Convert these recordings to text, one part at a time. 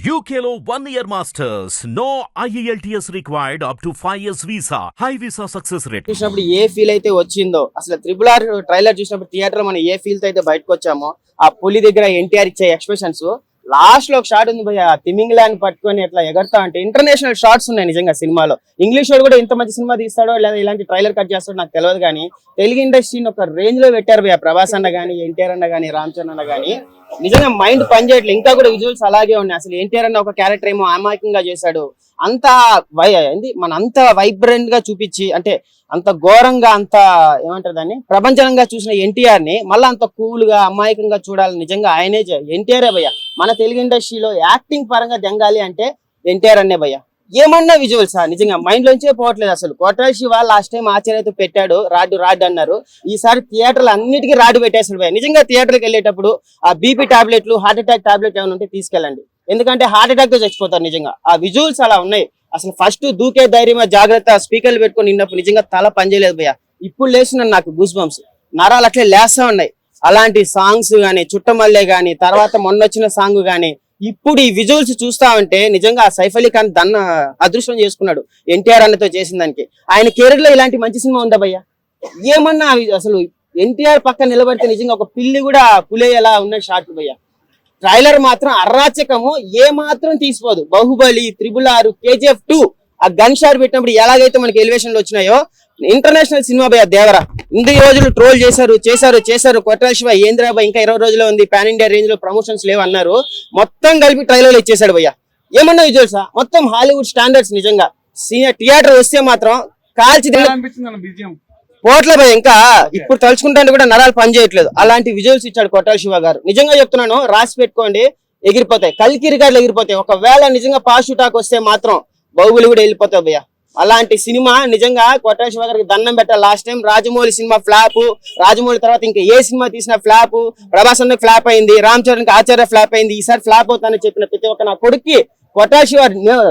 యూకేలో one year masters no E IELTS required up to 5 years visa. High visa success rate. చూసినప్పుడు ఏ feel అయితే వచ్చిందో అసలు త్రిబుల్ ఆర్ ట్రైలర్ చూసినప్పుడు థియేటర్ మనం ఏ ఫీల్తో అయితే బయటకు వచ్చామో ఆ పులి దగ్గర ఎన్టీఆర్ ఇచ్చే ఎక్స్ప్రెషన్స్ లాస్ట్లో ఒక షాట్ ఉంది భయ్య. తిమింగ్లాండ్ పట్టుకొని ఎట్లా ఎగరతా అంటే ఇంటర్నేషనల్ షార్ట్స్ ఉన్నాయి నిజంగా సినిమాలో. ఇంగ్లీష్ వాడు కూడా ఇంత మంచి సినిమా తీస్తాడో లేదా ఇలాంటి ట్రైలర్ కట్ చేస్తాడో నాకు తెలియదు కానీ తెలుగు ఇండస్ట్రీని ఒక రేంజ్లో పెట్టారు భయ్య. ప్రభాస్ అన్న కానీ ఎన్టీఆర్ అన్న కానీ రామ్ చరణ్ అన్న కానీ నిజంగా మైండ్ పనిచేయట్లేదు ఇంకా కూడా విజువల్స్ అలాగే ఉన్నాయి. అసలు ఎన్టీఆర్ అన్న ఒక క్యారెక్టర్ ఏమో అమాయకంగా చేశాడు. అంత వై మన అంత వైబ్రెంట్గా చూపించి అంటే అంత ఘోరంగా అంత ఏమంటారు దాన్ని? ప్రపంచంగా చూసిన ఎన్టీఆర్ని మళ్ళీ అంత కూల్గా అమాయకంగా చూడాలి నిజంగా ఆయనే ఎన్టీఆర్ భయ్య. మన తెలుగు ఇండస్ట్రీలో యాక్టింగ్ పరంగా దెంగాలి అంటే ఎన్టీఆర్ అనే భయ్య. ఏమన్నా విజువల్స్ నిజంగా మైండ్ లోంచే పోవట్లేదు అసలు. కోటల శివ లాస్ట్ టైం ఆశ్చర్యతో పెట్టాడు రాడ్డు రాడ్ అన్నారు. ఈసారి థియేటర్లు అన్నిటికీ రాడ్డు పెట్టేసాడు భయ్య. నిజంగా థియేటర్కి వెళ్ళేటప్పుడు ఆ బీపీ టాబ్లెట్లు హార్ట్ అటాక్ టాబ్లెట్ ఏమైనా ఉంటే తీసుకెళ్ళండి. ఎందుకంటే హార్ట్ అటాక్తో చచ్చిపోతారు నిజంగా. ఆ విజువల్స్ అలా ఉన్నాయి. అసలు ఫస్ట్ దూకే ధైర్యమా జాగ్రత్త స్పీకర్లు పెట్టుకొని నిన్నప్పుడు నిజంగా తల పనిచేయలేదు భయ్య. ఇప్పుడు లేచిన నాకు గూస్ బంప్స్ నరాలు అట్లే లేస్తా ఉన్నాయి. అలాంటి సాంగ్స్ గానీ చుట్టమల్లె గానీ తర్వాత మొన్న వచ్చిన సాంగ్ గానీ ఇప్పుడు ఈ విజువల్స్ చూస్తా ఉంటే నిజంగా సైఫ్ అలీ ఖాన్ దన్న అదృష్టం చేసుకున్నాడు ఎన్టీఆర్ అన్నతో చేసిన దానికి. ఆయన కెరీర్లో ఇలాంటి మంచి సినిమా ఉందా భయ్య? ఏమన్నా అసలు ఎన్టీఆర్ పక్కన నిలబడితే నిజంగా ఒక పిల్లి కూడా పులేయేలా ఉన్న షాట్ భయ్య. ట్రైలర్ మాత్రం అరాచకము ఏ మాత్రం తీసిపోదు. Baahubali triple R KGF two ఆ గన్ షాట్ పెట్టినప్పుడు ఎలాగైతే మనకి ఎలివేషన్లు వచ్చినాయో ఇంటర్నేషనల్ సినిమా భయ దేవరా. ఇన్ని రోజులు ట్రోల్ చేశారు చేశారు చేశారు కొట్టాల శివ ఏంద్రాబాయ్ ఇంకా ఇరవై రోజులు ఉంది పాన్ ఇండియా రేంజ్లో ప్రమోషన్స్ లేవు అన్నారు. మొత్తం కలిపి ట్రైలర్ ఇచ్చేసాడు భయ్య. ఏమన్నా విజువల్సా మొత్తం హాలీవుడ్ స్టాండర్డ్స్ నిజంగా. సీనియర్ థియేటర్ వస్తే మాత్రం కాల్చి పోట్ల భయ ఇంకా ఇప్పుడు తలుచుకుంటే కూడా నరాలు పని చేయట్లేదు. అలాంటి విజువల్స్ ఇచ్చాడు కొట్టాల శివ గారు. నిజంగా చెప్తున్నాను రాసి పెట్టుకోండి ఎగిరిపోతాయి. కలికి రికార్డులు ఎగిరిపోతాయి. ఒకవేళ నిజంగా పాజిటివ్ టాక్ వస్తే మాత్రం బాహుబలి కూడా వెళ్ళిపోతావు భయ్య. అలాంటి సినిమా నిజంగా కొట్టాల శివ గారికి దండం పెట్టాలి. Last time Rajamouli cinema flop Rajamouli తర్వాత ఇంకా ఏ సినిమా తీసినా ఫ్లాప్ ప్రభాస్ అన్న ఫ్లాప్ అయింది రామ్ చరణ్కి ఆచార్య ఫ్లాప్ అయింది ఈసారి ఫ్లాప్ అవుతానని చెప్పిన ప్రతి ఒక్క నా కొడుక్కి కొట్టాల శివ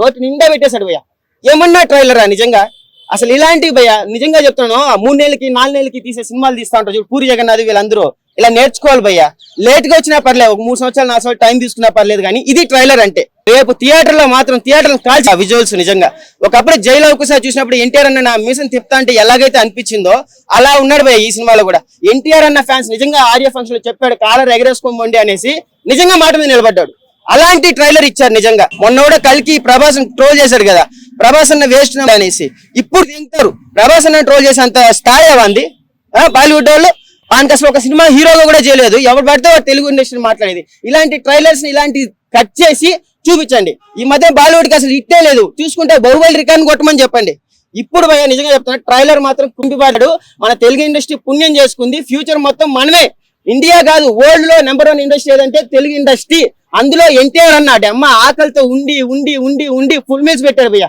నోటి నిండా పెట్టేశాడు భయ్య. ఏమన్నా ట్రైలరా నిజంగా? అసలు ఇలాంటివి భయ్య నిజంగా చెప్తున్నాను. మూడు నెలలకి నాలుగు నెలలకి తీసే సినిమాలు తీస్తా ఉంటారు చూడు. పూరి జగన్నాథ్ వీళ్ళందరూ. ఇలా నేర్చుకోవాలి భయ్యా. లేట్గా వచ్చినా పర్లేదు ఒక మూడు సంవత్సరాలు నాలుగు సంవత్సరాలు టైం తీసుకున్నా పర్లేదు కానీ ఇది ట్రైలర్ అంటే. రేపు థియేటర్లో మాత్రం థియేటర్ కాల్చి విజువల్స్ నిజంగా. ఒకప్పుడు జైలు ఒకసారి చూసినప్పుడు ఎన్టీఆర్ అన్న నా మిషన్ తిప్తా అంటే ఎలాగైతే అనిపించిందో అలా ఉన్నాడు భయ్య ఈ సినిమాలో కూడా. ఎన్టీఆర్ అన్న ఫ్యాన్స్ నిజంగా ఆర్య ఫంక్షన్లో చెప్పాడు కాలర్ ఎగరేసుకోమండి అనేసి నిజంగా మాట మీద నిలబడ్డాడు. అలాంటి ట్రైలర్ ఇచ్చారు నిజంగా. మొన్న కూడా కలికి ప్రభాస్ ట్రోల్ చేశాడు కదా. ప్రభాస్ అన్న వేస్ట్ అనేసి. ఇప్పుడు తింటారు ప్రభాస్ అన్న ట్రోల్ చేసేంత స్థాయి అవంది బాలీవుడ్ వాళ్ళు ఆయనకి అసలు ఒక సినిమా హీరోగా కూడా చేయలేదు. ఎవరు పడితే తెలుగు ఇండస్ట్రీ మాట్లాడేది. ఇలాంటి ట్రైలర్స్ ఇలాంటి కట్ చేసి చూపించండి. ఈ మధ్య బాలీవుడ్కి అసలు ఇట్టే లేదు. చూసుకుంటే బాహుబలి రికార్డ్ కొట్టమని చెప్పండి. ఇప్పుడు భయ్య నిజంగా చెప్తున్నా ట్రైలర్ మాత్రం కుంటిపాడాడు మన తెలుగు ఇండస్ట్రీ పుణ్యం చేసుకుంది. ఫ్యూచర్ మొత్తం మనమే. ఇండియా కాదు వరల్డ్లో నెంబర్ వన్ ఇండస్ట్రీ ఏదంటే తెలుగు ఇండస్ట్రీ. అందులో ఎన్టీఆర్ అన్నాడు. అమ్మ ఆకలితో ఉండి ఉండి ఉండి ఉండి ఫుల్ మీల్స్ పెట్టాడు భయ్యా.